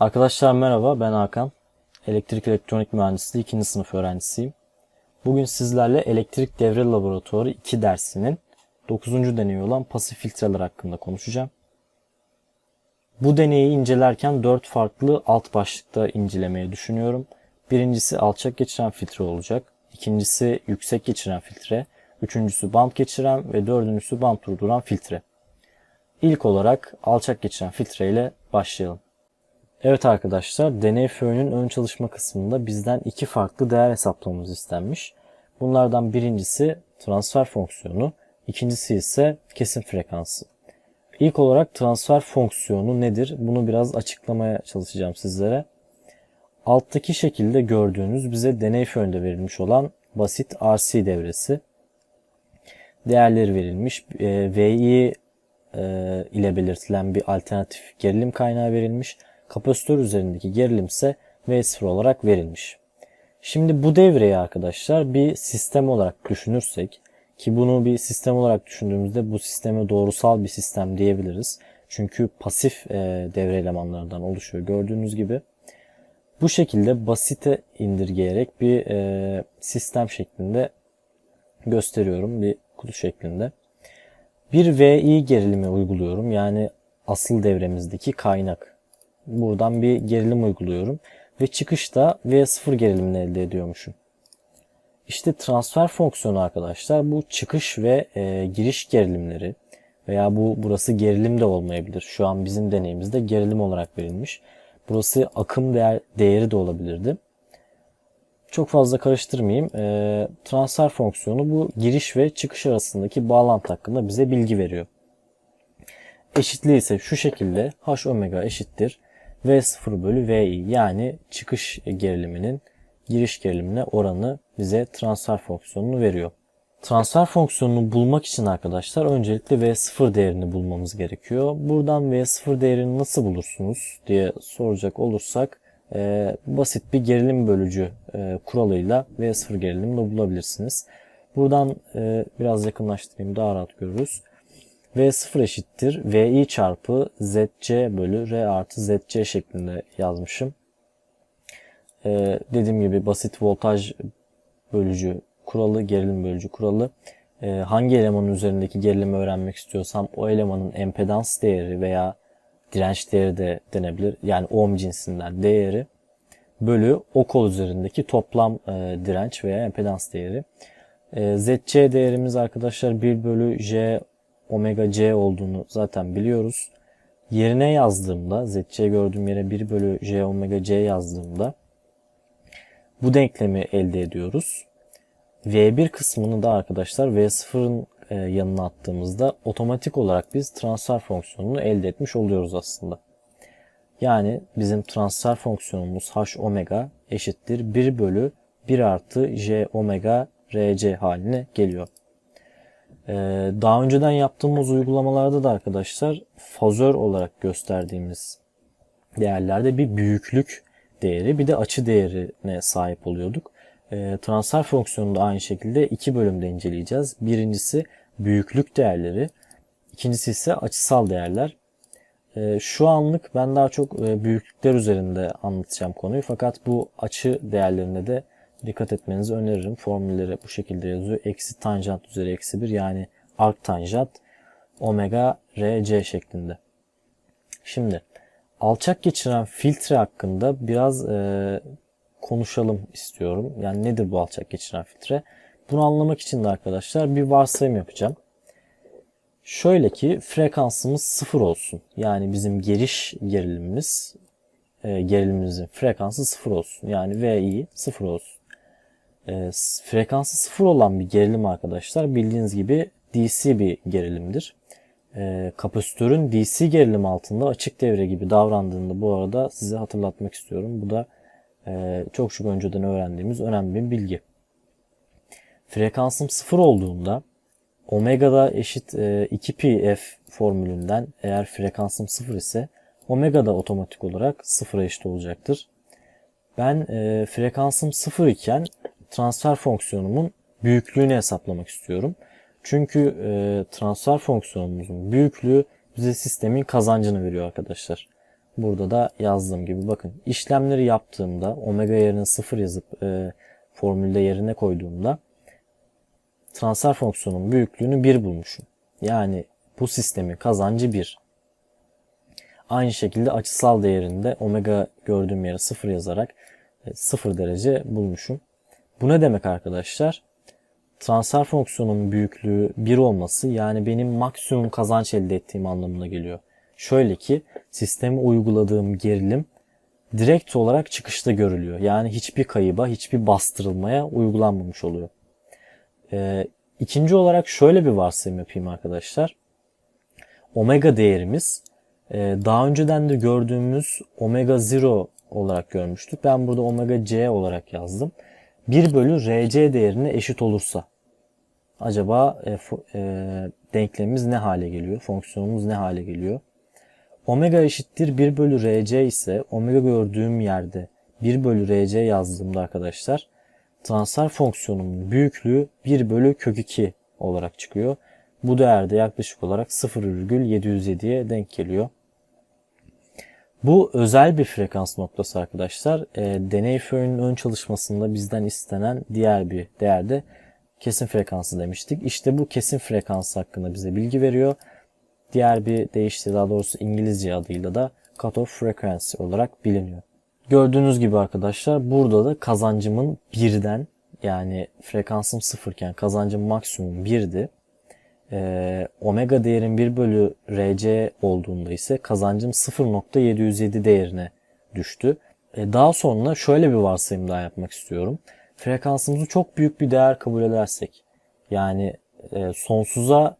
Arkadaşlar merhaba ben Hakan. Elektrik elektronik mühendisliği 2. sınıf öğrencisiyim. Bugün sizlerle elektrik devre laboratuvarı 2 dersinin 9. deneyi olan pasif filtreler hakkında konuşacağım. Bu deneyi incelerken 4 farklı alt başlıkta incelemeye düşünüyorum. Birincisi alçak geçiren filtre olacak. İkincisi yüksek geçiren filtre. Üçüncüsü band geçiren ve dördüncüsü band durduran filtre. İlk olarak alçak geçiren filtre ile başlayalım. Evet arkadaşlar, deney föyünün ön çalışma kısmında bizden iki farklı değer hesaplamamız istenmiş. Bunlardan birincisi transfer fonksiyonu, ikincisi ise kesim frekansı. İlk olarak transfer fonksiyonu nedir? Bunu biraz açıklamaya çalışacağım sizlere. Alttaki şekilde gördüğünüz bize deney föyünde verilmiş olan basit RC devresi. Değerleri verilmiş. E, VI e, ile belirtilen bir alternatif gerilim kaynağı verilmiş kapasitör üzerindeki gerilim ise V0 olarak verilmiş. Şimdi bu devreyi arkadaşlar bir sistem olarak düşünürsek ki bunu bir sistem olarak düşündüğümüzde bu sisteme doğrusal bir sistem diyebiliriz. Çünkü pasif e, devre elemanlarından oluşuyor gördüğünüz gibi. Bu şekilde basite indirgeyerek bir e, sistem şeklinde gösteriyorum bir kutu şeklinde. Bir VI gerilimi uyguluyorum yani asıl devremizdeki kaynak buradan bir gerilim uyguluyorum. Ve çıkışta V0 gerilimini elde ediyormuşum. İşte transfer fonksiyonu arkadaşlar bu çıkış ve e, giriş gerilimleri veya bu burası gerilim de olmayabilir. Şu an bizim deneyimizde gerilim olarak verilmiş. Burası akım değer, değeri de olabilirdi. Çok fazla karıştırmayayım. E, transfer fonksiyonu bu giriş ve çıkış arasındaki bağlantı hakkında bize bilgi veriyor. Eşitliği ise şu şekilde h omega eşittir V0 bölü VI yani çıkış geriliminin giriş gerilimine oranı bize transfer fonksiyonunu veriyor. Transfer fonksiyonunu bulmak için arkadaşlar öncelikle V0 değerini bulmamız gerekiyor. Buradan V0 değerini nasıl bulursunuz diye soracak olursak e, basit bir gerilim bölücü e, kuralıyla V0 gerilimini bulabilirsiniz. Buradan e, biraz yakınlaştırayım daha rahat görürüz. V0 eşittir Vi çarpı Zc bölü R artı Zc şeklinde yazmışım. Ee, dediğim gibi basit voltaj bölücü kuralı, gerilim bölücü kuralı. Ee, hangi elemanın üzerindeki gerilimi öğrenmek istiyorsam o elemanın empedans değeri veya direnç değeri de denebilir. Yani ohm cinsinden değeri bölü o kol üzerindeki toplam e, direnç veya empedans değeri. E, Zc değerimiz arkadaşlar 1 bölü J omega c olduğunu zaten biliyoruz. Yerine yazdığımda zc gördüğüm yere 1 bölü j omega c yazdığımda bu denklemi elde ediyoruz. V1 kısmını da arkadaşlar V0'ın e, yanına attığımızda otomatik olarak biz transfer fonksiyonunu elde etmiş oluyoruz aslında. Yani bizim transfer fonksiyonumuz h omega eşittir 1 bölü 1 artı j omega rc haline geliyor. Ee, daha önceden yaptığımız uygulamalarda da arkadaşlar fazör olarak gösterdiğimiz değerlerde bir büyüklük değeri bir de açı değerine sahip oluyorduk. Ee, transfer fonksiyonunu da aynı şekilde iki bölümde inceleyeceğiz. Birincisi büyüklük değerleri, ikincisi ise açısal değerler. Ee, şu anlık ben daha çok e, büyüklükler üzerinde anlatacağım konuyu fakat bu açı değerlerine de dikkat etmenizi öneririm. Formülleri bu şekilde yazıyor. Eksi tanjant üzeri eksi 1 yani arc tanjant omega rc şeklinde. Şimdi alçak geçiren filtre hakkında biraz e, konuşalım istiyorum. Yani nedir bu alçak geçiren filtre? Bunu anlamak için de arkadaşlar bir varsayım yapacağım. Şöyle ki frekansımız sıfır olsun. Yani bizim giriş gerilimimiz e, gerilimimizin frekansı sıfır olsun. Yani VI sıfır olsun e, frekansı sıfır olan bir gerilim arkadaşlar bildiğiniz gibi DC bir gerilimdir. E, kapasitörün DC gerilim altında açık devre gibi davrandığında bu arada size hatırlatmak istiyorum. Bu da e, çok çok önceden öğrendiğimiz önemli bir bilgi. Frekansım sıfır olduğunda omega'da eşit e, 2pf formülünden eğer frekansım sıfır ise omega da otomatik olarak sıfıra eşit olacaktır. Ben e, frekansım sıfır iken transfer fonksiyonumun büyüklüğünü hesaplamak istiyorum. Çünkü e, transfer fonksiyonumuzun büyüklüğü bize sistemin kazancını veriyor arkadaşlar. Burada da yazdığım gibi bakın işlemleri yaptığımda omega yerine 0 yazıp e, formülde yerine koyduğumda transfer fonksiyonun büyüklüğünü 1 bulmuşum. Yani bu sistemin kazancı 1. Aynı şekilde açısal değerinde omega gördüğüm yere 0 yazarak 0 derece bulmuşum. Bu ne demek arkadaşlar? Transfer fonksiyonunun büyüklüğü 1 olması yani benim maksimum kazanç elde ettiğim anlamına geliyor. Şöyle ki sisteme uyguladığım gerilim direkt olarak çıkışta görülüyor. Yani hiçbir kayıba, hiçbir bastırılmaya uygulanmamış oluyor. Ee, ikinci olarak şöyle bir varsayım yapayım arkadaşlar. Omega değerimiz e, daha önceden de gördüğümüz omega 0 olarak görmüştük. Ben burada omega c olarak yazdım. 1 bölü rc değerine eşit olursa acaba e, e, denklemimiz ne hale geliyor? Fonksiyonumuz ne hale geliyor? Omega eşittir 1 bölü rc ise omega gördüğüm yerde 1 bölü rc yazdığımda arkadaşlar transfer fonksiyonunun büyüklüğü 1 bölü kök 2 olarak çıkıyor. Bu değerde yaklaşık olarak 0,707'ye denk geliyor. Bu özel bir frekans noktası arkadaşlar. E, deney föyünün ön çalışmasında bizden istenen diğer bir değerde kesin frekansı demiştik. İşte bu kesin frekans hakkında bize bilgi veriyor. Diğer bir deyişle daha doğrusu İngilizce adıyla da cutoff frequency olarak biliniyor. Gördüğünüz gibi arkadaşlar burada da kazancımın birden yani frekansım sıfırken kazancım maksimum birdi. Ee, omega değerin 1 bölü rc olduğunda ise kazancım 0.707 değerine düştü. Ee, daha sonra şöyle bir varsayım daha yapmak istiyorum. Frekansımızı çok büyük bir değer kabul edersek yani e, sonsuza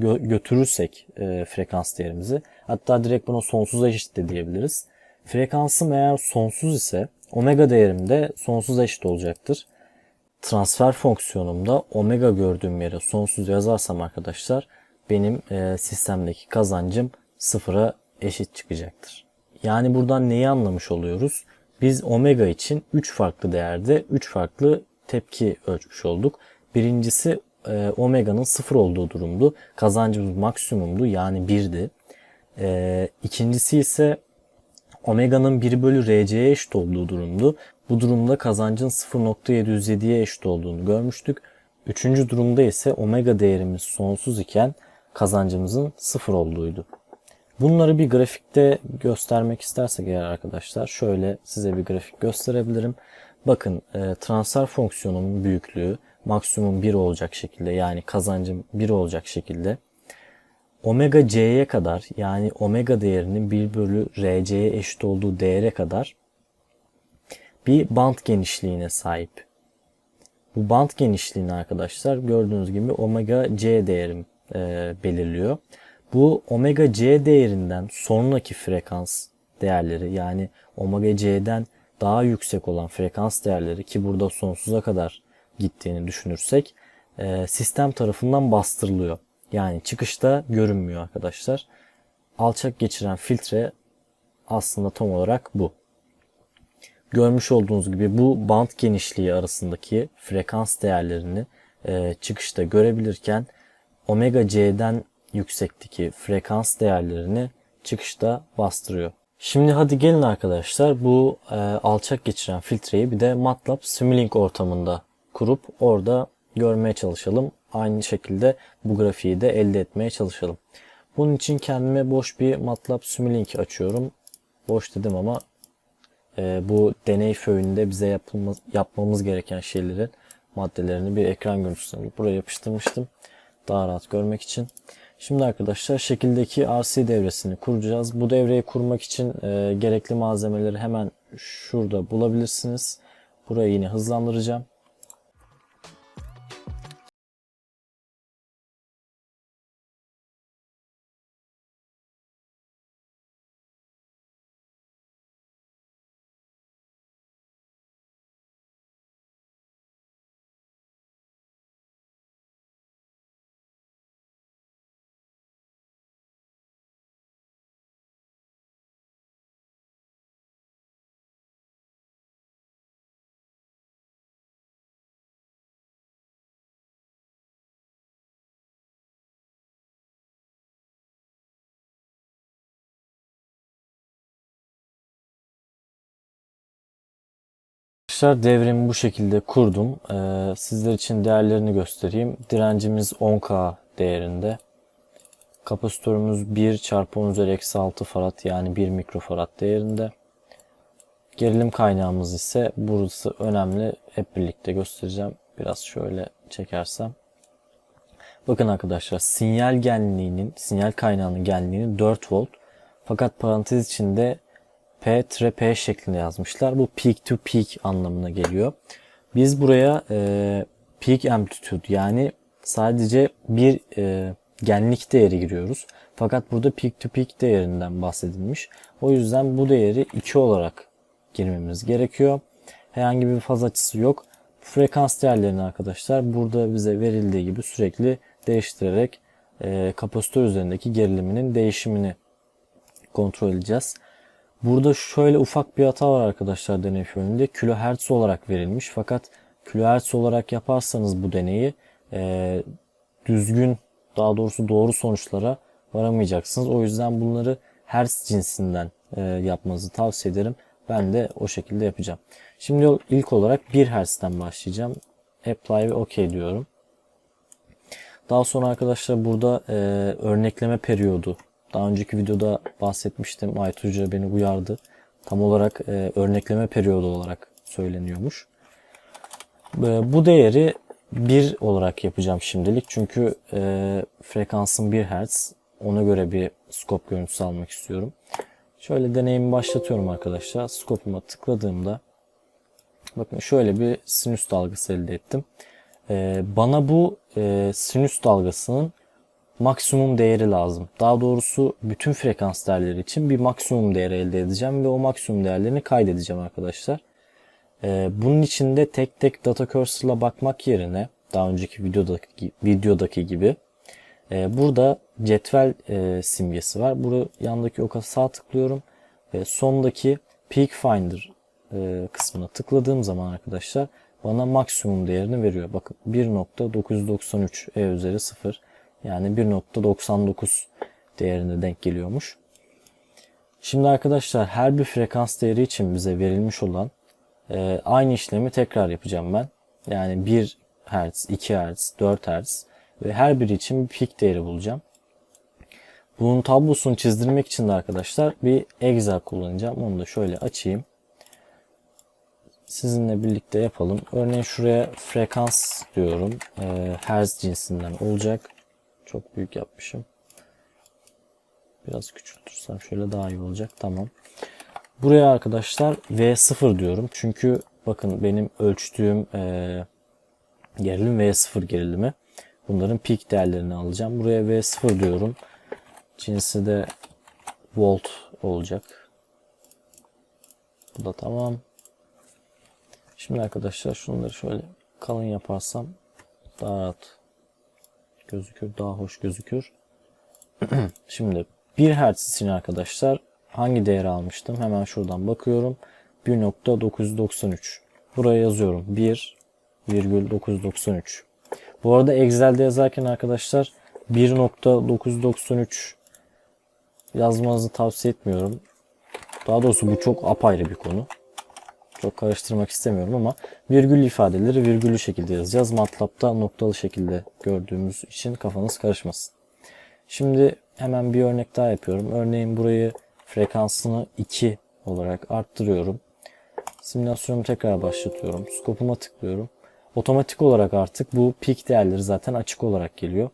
gö- götürürsek e, frekans değerimizi hatta direkt buna sonsuza eşit de diyebiliriz. Frekansım eğer sonsuz ise omega değerim de sonsuza eşit olacaktır. Transfer fonksiyonumda omega gördüğüm yere sonsuz yazarsam arkadaşlar benim e, sistemdeki kazancım sıfıra eşit çıkacaktır. Yani buradan neyi anlamış oluyoruz? Biz omega için 3 farklı değerde 3 farklı tepki ölçmüş olduk. Birincisi e, omega'nın sıfır olduğu durumdu. Kazancımız maksimumdu yani 1'di. E, ikincisi ise omega'nın 1 bölü rc'ye eşit olduğu durumdu. Bu durumda kazancın 0.707'ye eşit olduğunu görmüştük. Üçüncü durumda ise omega değerimiz sonsuz iken kazancımızın sıfır olduğuydu. Bunları bir grafikte göstermek istersek eğer arkadaşlar şöyle size bir grafik gösterebilirim. Bakın e, transfer fonksiyonunun büyüklüğü maksimum 1 olacak şekilde yani kazancım 1 olacak şekilde omega c'ye kadar yani omega değerinin 1 bölü rc'ye eşit olduğu değere kadar bir band genişliğine sahip. Bu band genişliğini arkadaşlar gördüğünüz gibi omega c değerim e, belirliyor. Bu omega c değerinden sonraki frekans değerleri yani omega c'den daha yüksek olan frekans değerleri ki burada sonsuza kadar gittiğini düşünürsek e, sistem tarafından bastırılıyor. Yani çıkışta görünmüyor arkadaşlar. Alçak geçiren filtre aslında tam olarak bu. Görmüş olduğunuz gibi bu band genişliği arasındaki frekans değerlerini e, çıkışta görebilirken omega c'den yüksekteki frekans değerlerini çıkışta bastırıyor. Şimdi hadi gelin arkadaşlar bu e, alçak geçiren filtreyi bir de MATLAB Simulink ortamında kurup orada görmeye çalışalım. Aynı şekilde bu grafiği de elde etmeye çalışalım. Bunun için kendime boş bir MATLAB Simulink açıyorum. Boş dedim ama e, bu deney föyünde bize yapılmaz, yapmamız gereken şeylerin maddelerini bir ekran görüntüsüne alıp buraya yapıştırmıştım. Daha rahat görmek için. Şimdi arkadaşlar şekildeki RC devresini kuracağız. Bu devreyi kurmak için e, gerekli malzemeleri hemen şurada bulabilirsiniz. Burayı yine hızlandıracağım. Arkadaşlar devrimi bu şekilde kurdum. Ee, sizler için değerlerini göstereyim. Direncimiz 10K değerinde. Kapasitörümüz 1 çarpı 10 üzeri eksi 6 farad yani 1 mikrofarad değerinde. Gerilim kaynağımız ise burası önemli. Hep birlikte göstereceğim. Biraz şöyle çekersem. Bakın arkadaşlar sinyal genliğinin, sinyal kaynağının genliğini 4 volt. Fakat parantez içinde P-P şeklinde yazmışlar. Bu peak to peak anlamına geliyor. Biz buraya e, peak amplitude yani sadece bir e, genlik değeri giriyoruz. Fakat burada peak to peak değerinden bahsedilmiş. O yüzden bu değeri 2 olarak girmemiz gerekiyor. Herhangi bir faz açısı yok. Frekans değerlerini arkadaşlar burada bize verildiği gibi sürekli değiştirerek e, kapasitör üzerindeki geriliminin değişimini kontrol edeceğiz. Burada şöyle ufak bir hata var arkadaşlar deney fiyonunda. Kilohertz olarak verilmiş. Fakat kilohertz olarak yaparsanız bu deneyi e, düzgün daha doğrusu doğru sonuçlara varamayacaksınız. O yüzden bunları hertz cinsinden e, yapmanızı tavsiye ederim. Ben de o şekilde yapacağım. Şimdi ilk olarak 1 Hz'den başlayacağım. Apply ve OK diyorum. Daha sonra arkadaşlar burada e, örnekleme periyodu. Daha önceki videoda bahsetmiştim. Hoca beni uyardı. Tam olarak e, örnekleme periyodu olarak söyleniyormuş. E, bu değeri 1 olarak yapacağım şimdilik. Çünkü e, frekansım 1 Hz. Ona göre bir skop görüntüsü almak istiyorum. Şöyle deneyimi başlatıyorum arkadaşlar. Skopuma tıkladığımda bakın şöyle bir sinüs dalgası elde ettim. Ee, bana bu e, sinüs dalgasının maksimum değeri lazım. Daha doğrusu bütün frekans değerleri için bir maksimum değeri elde edeceğim ve o maksimum değerlerini kaydedeceğim arkadaşlar. Ee, bunun için de tek tek data cursor'la bakmak yerine daha önceki videodaki, videodaki gibi e, burada cetvel e, simgesi var. Burada yandaki oka sağ tıklıyorum ve sondaki Peak Finder e, kısmına tıkladığım zaman arkadaşlar bana maksimum değerini veriyor. Bakın 1.993 e üzeri 0 yani 1.99 değerine denk geliyormuş. Şimdi arkadaşlar her bir frekans değeri için bize verilmiş olan e, aynı işlemi tekrar yapacağım ben. Yani 1 Hz, 2 Hz, 4 Hz ve her biri için bir pik değeri bulacağım. Bunun tablosunu çizdirmek için de arkadaşlar bir Excel kullanacağım. Onu da şöyle açayım. Sizinle birlikte yapalım. Örneğin şuraya frekans diyorum. E, hertz cinsinden olacak. Çok büyük yapmışım. Biraz küçültürsem şöyle daha iyi olacak. Tamam. Buraya arkadaşlar V0 diyorum. Çünkü bakın benim ölçtüğüm e, gerilim V0 gerilimi. Bunların peak değerlerini alacağım. Buraya V0 diyorum. Cinsi de volt olacak. Bu da tamam. Şimdi arkadaşlar şunları şöyle kalın yaparsam daha rahat gözükür, daha hoş gözükür. Şimdi 1 Hz için arkadaşlar hangi değeri almıştım? Hemen şuradan bakıyorum. 1.993. Buraya yazıyorum. 1,993. Bu arada Excel'de yazarken arkadaşlar 1.993 yazmanızı tavsiye etmiyorum. Daha doğrusu bu çok apayrı bir konu. Çok karıştırmak istemiyorum ama virgül ifadeleri virgüllü şekilde yazacağız. MATLAB'da noktalı şekilde gördüğümüz için kafanız karışmasın. Şimdi hemen bir örnek daha yapıyorum. Örneğin burayı frekansını 2 olarak arttırıyorum. Simülasyonumu tekrar başlatıyorum. Skopuma tıklıyorum. Otomatik olarak artık bu peak değerleri zaten açık olarak geliyor.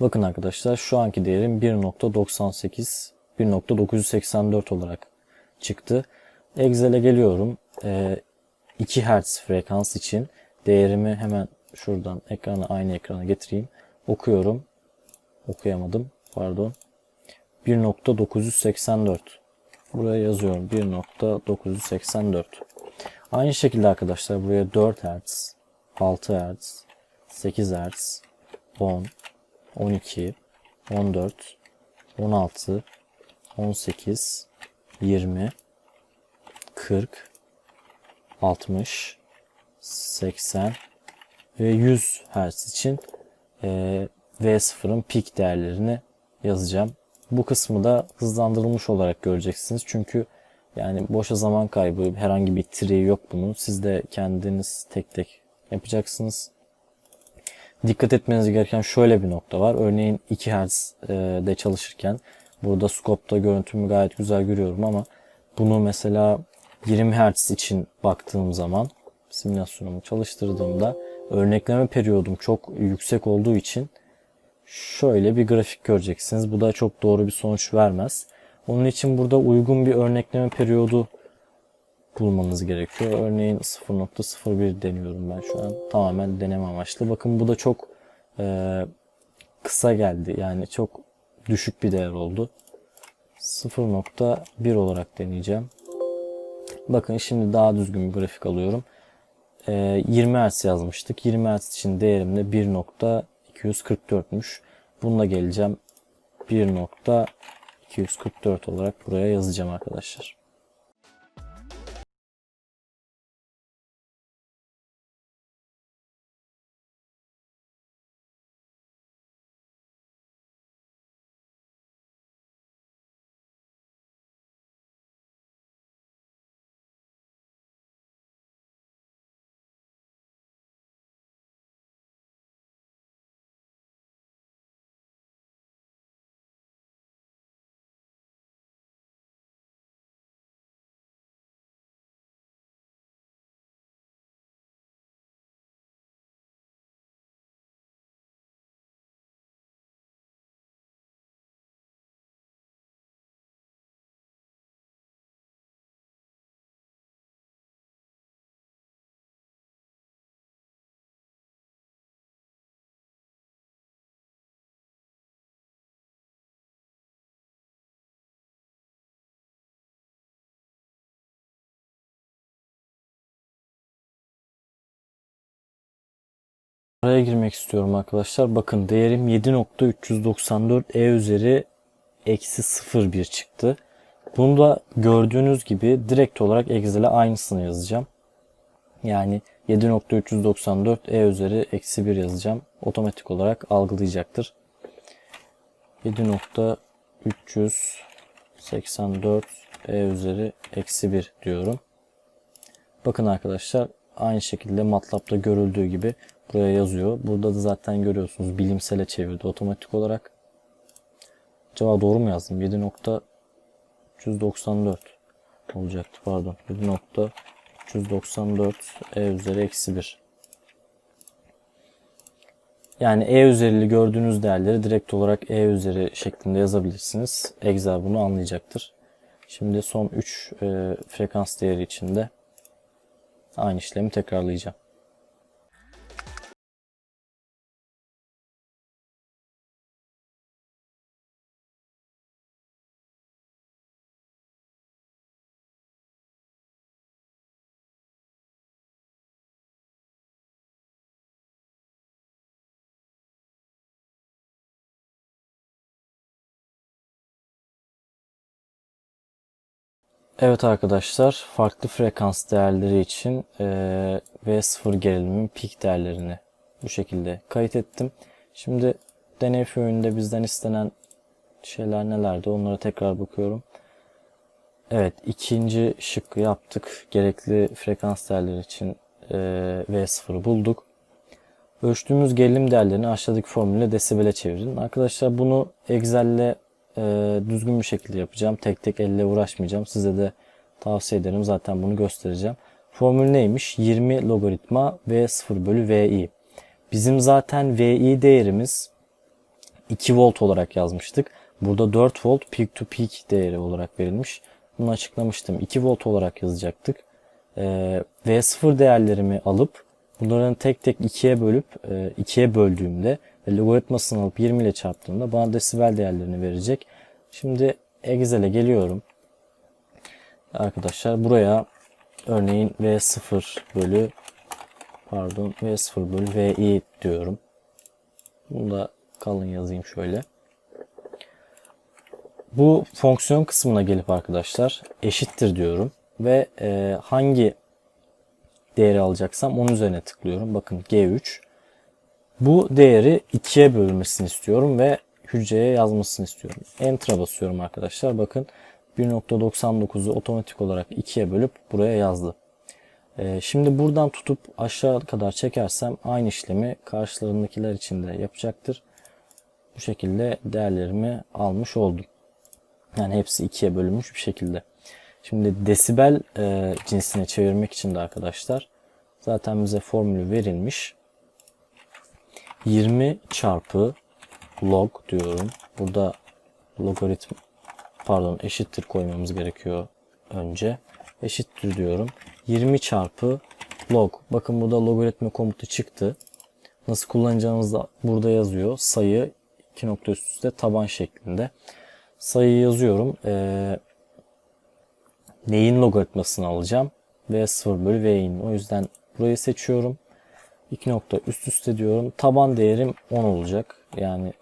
Bakın arkadaşlar şu anki değerim 1.98 1.984 olarak çıktı. Excel'e geliyorum. 2 ee, Hz frekans için değerimi hemen şuradan ekrana aynı ekrana getireyim. Okuyorum. Okuyamadım. Pardon. 1.984 Buraya yazıyorum. 1.984 Aynı şekilde arkadaşlar buraya 4 Hz, 6 Hz, 8 Hz, 10, 12, 14, 16, 18, 20, 40, 60, 80 ve 100 Hz için e, V0'ın pik değerlerini yazacağım. Bu kısmı da hızlandırılmış olarak göreceksiniz. Çünkü Yani boşa zaman kaybı, herhangi bir triği yok bunun. Siz de kendiniz tek tek yapacaksınız. Dikkat etmeniz gereken şöyle bir nokta var. Örneğin 2 Hz e, de çalışırken burada scope'da görüntümü gayet güzel görüyorum ama bunu mesela 20 Hz için baktığım zaman simülasyonumu çalıştırdığımda örnekleme periyodum çok yüksek olduğu için şöyle bir grafik göreceksiniz. Bu da çok doğru bir sonuç vermez. Onun için burada uygun bir örnekleme periyodu bulmanız gerekiyor. Örneğin 0.01 deniyorum ben şu an. Tamamen deneme amaçlı. Bakın bu da çok e, kısa geldi. Yani çok düşük bir değer oldu. 0.1 olarak deneyeceğim. Bakın şimdi daha düzgün bir grafik alıyorum. E, 20 Hz yazmıştık. 20 Hz için değerim de 1.244'müş. Bununla geleceğim. 1.244 olarak buraya yazacağım arkadaşlar. Araya girmek istiyorum arkadaşlar. Bakın değerim 7.394 e üzeri eksi 01 çıktı. Bunu da gördüğünüz gibi direkt olarak Excel'e aynısını yazacağım. Yani 7.394 e üzeri eksi 1 yazacağım. Otomatik olarak algılayacaktır. 7.384 e üzeri eksi 1 diyorum. Bakın arkadaşlar aynı şekilde MATLAB'da görüldüğü gibi buraya yazıyor. Burada da zaten görüyorsunuz bilimsele çevirdi otomatik olarak. Acaba doğru mu yazdım? 7.394 olacaktı pardon. 7.394 e üzeri eksi 1. Yani e üzerili gördüğünüz değerleri direkt olarak e üzeri şeklinde yazabilirsiniz. Excel bunu anlayacaktır. Şimdi son 3 e, frekans değeri içinde aynı işlemi tekrarlayacağım. Evet arkadaşlar farklı frekans değerleri için e, V0 gerilimin pik değerlerini bu şekilde kayıt ettim. Şimdi deney föyünde bizden istenen şeyler nelerdi onlara tekrar bakıyorum. Evet ikinci şıkkı yaptık. Gerekli frekans değerleri için e, V0'ı bulduk. Ölçtüğümüz gerilim değerlerini aşağıdaki formülle desibele çevirin. Arkadaşlar bunu Excel'le e, düzgün bir şekilde yapacağım. Tek tek elle uğraşmayacağım. Size de tavsiye ederim. Zaten bunu göstereceğim. Formül neymiş? 20 logaritma V0 bölü VI. Bizim zaten VI değerimiz 2 volt olarak yazmıştık. Burada 4 volt peak to peak değeri olarak verilmiş. Bunu açıklamıştım. 2 volt olarak yazacaktık. Ee, V0 değerlerimi alıp bunların tek tek 2'ye bölüp 2'ye böldüğümde ve logaritmasını alıp 20 ile çarptığımda bana desibel değerlerini verecek. Şimdi Excel'e geliyorum. Arkadaşlar buraya örneğin V0 bölü pardon V0 bölü VI diyorum. Bunu da kalın yazayım şöyle. Bu fonksiyon kısmına gelip arkadaşlar eşittir diyorum ve e, hangi değeri alacaksam onun üzerine tıklıyorum. Bakın G3 bu değeri ikiye bölünmesini istiyorum ve hücreye yazmasını istiyorum. Enter'a basıyorum arkadaşlar. Bakın 1.99'u otomatik olarak 2'ye bölüp buraya yazdı. Ee, şimdi buradan tutup aşağı kadar çekersem aynı işlemi karşılarındakiler için de yapacaktır. Bu şekilde değerlerimi almış oldum. Yani hepsi ikiye bölünmüş bir şekilde. Şimdi desibel e, cinsine çevirmek için de arkadaşlar zaten bize formülü verilmiş. 20 çarpı log diyorum. Burada logaritm pardon eşittir koymamız gerekiyor önce. Eşittir diyorum. 20 çarpı log. Bakın burada logaritma komutu çıktı. Nasıl kullanacağımız da burada yazıyor. Sayı 2 nokta üst üste taban şeklinde. Sayıyı yazıyorum. Ee, neyin logaritmasını alacağım? V 0 bölü V'in. O yüzden burayı seçiyorum. 2 nokta üst üste diyorum. Taban değerim 10 olacak. Yani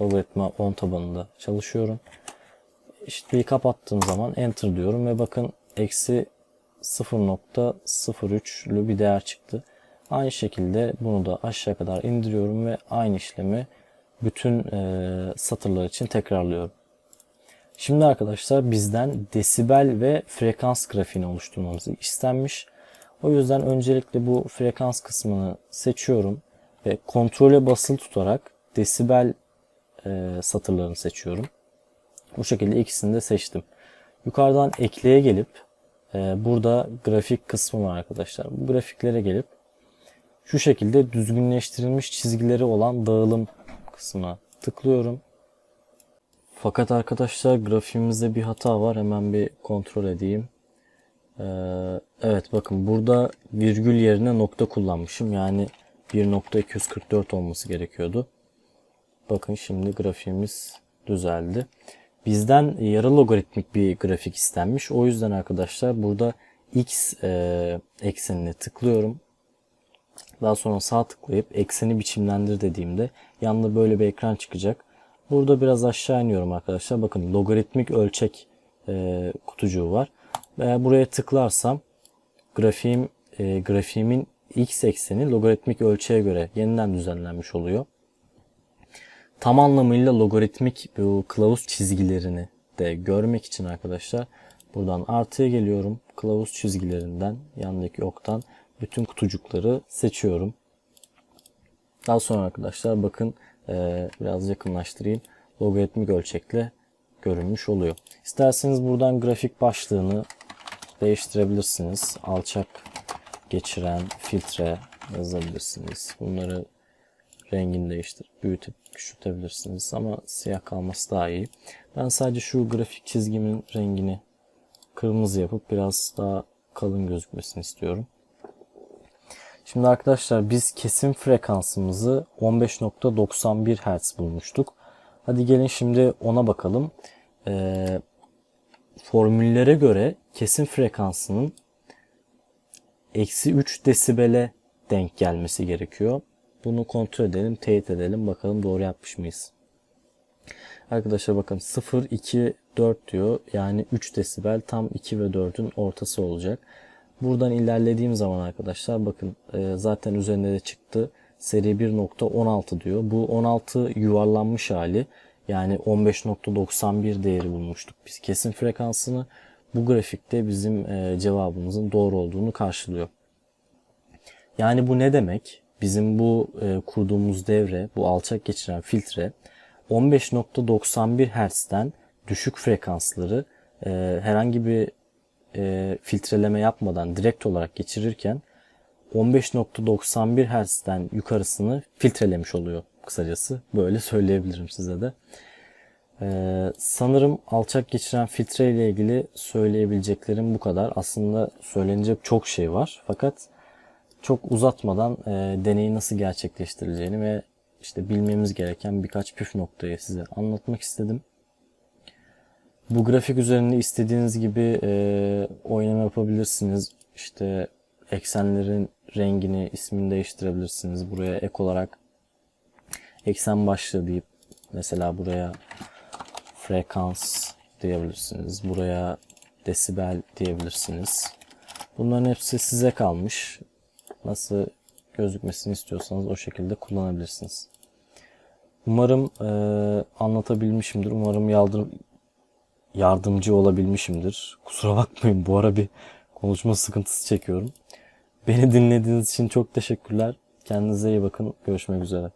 logaritma 10 tabanında çalışıyorum. Eşitliği kapattığım zaman enter diyorum ve bakın eksi 0.03'lü bir değer çıktı. Aynı şekilde bunu da aşağı kadar indiriyorum ve aynı işlemi bütün e, satırlar için tekrarlıyorum. Şimdi arkadaşlar bizden desibel ve frekans grafiğini oluşturmamızı istenmiş. O yüzden öncelikle bu frekans kısmını seçiyorum ve kontrole basılı tutarak desibel e, satırlarını seçiyorum. Bu şekilde ikisini de seçtim. Yukarıdan ekleye gelip e, burada grafik kısmı var arkadaşlar. Bu grafiklere gelip şu şekilde düzgünleştirilmiş çizgileri olan dağılım kısmına tıklıyorum. Fakat arkadaşlar grafiğimizde bir hata var. Hemen bir kontrol edeyim. Ee, evet bakın burada virgül yerine nokta kullanmışım. Yani 1.244 olması gerekiyordu. Bakın şimdi grafiğimiz düzeldi. Bizden yarı logaritmik bir grafik istenmiş. O yüzden arkadaşlar burada x e, eksenine tıklıyorum. Daha sonra sağ tıklayıp ekseni biçimlendir dediğimde yanında böyle bir ekran çıkacak. Burada biraz aşağı iniyorum arkadaşlar. Bakın logaritmik ölçek e, kutucuğu var. Ve buraya tıklarsam grafiğim e, grafiğimin x ekseni logaritmik ölçeğe göre yeniden düzenlenmiş oluyor. Tam anlamıyla logaritmik bu kılavuz çizgilerini de görmek için arkadaşlar buradan artıya geliyorum. Kılavuz çizgilerinden yandaki oktan bütün kutucukları seçiyorum. Daha sonra arkadaşlar bakın e, biraz yakınlaştırayım. Logaritmik ölçekle görünmüş oluyor. İsterseniz buradan grafik başlığını değiştirebilirsiniz. Alçak geçiren filtre yazabilirsiniz. Bunları rengini değiştir, büyütüp küçültebilirsiniz ama siyah kalması daha iyi. Ben sadece şu grafik çizgimin rengini kırmızı yapıp biraz daha kalın gözükmesini istiyorum. Şimdi arkadaşlar biz kesim frekansımızı 15.91 Hz bulmuştuk. Hadi gelin şimdi ona bakalım. Ee, formüllere göre kesim frekansının eksi 3 desibele denk gelmesi gerekiyor. Bunu kontrol edelim, teyit edelim. Bakalım doğru yapmış mıyız? Arkadaşlar bakın 0, 2, 4 diyor. Yani 3 desibel tam 2 ve 4'ün ortası olacak. Buradan ilerlediğim zaman arkadaşlar bakın e, zaten üzerinde de çıktı. Seri 1.16 diyor. Bu 16 yuvarlanmış hali. Yani 15.91 değeri bulmuştuk biz kesin frekansını. Bu grafikte bizim e, cevabımızın doğru olduğunu karşılıyor. Yani bu ne demek? Bizim bu e, kurduğumuz devre, bu alçak geçiren filtre 15.91 Hz'den düşük frekansları e, herhangi bir filtreleme yapmadan direkt olarak geçirirken 15.91 Hz'den yukarısını filtrelemiş oluyor kısacası. Böyle söyleyebilirim size de. Ee, sanırım alçak geçiren filtre ile ilgili söyleyebileceklerim bu kadar. Aslında söylenecek çok şey var. Fakat çok uzatmadan e, deneyi nasıl gerçekleştirileceğini ve işte bilmemiz gereken birkaç püf noktayı size anlatmak istedim. Bu grafik üzerinde istediğiniz gibi e, oynama yapabilirsiniz. İşte eksenlerin rengini, ismini değiştirebilirsiniz. Buraya ek olarak eksen başlığı deyip mesela buraya frekans diyebilirsiniz. Buraya desibel diyebilirsiniz. Bunların hepsi size kalmış. Nasıl gözükmesini istiyorsanız o şekilde kullanabilirsiniz. Umarım e, anlatabilmişimdir. Umarım yaldır, yardımcı olabilmişimdir. Kusura bakmayın bu ara bir konuşma sıkıntısı çekiyorum. Beni dinlediğiniz için çok teşekkürler. Kendinize iyi bakın. Görüşmek üzere.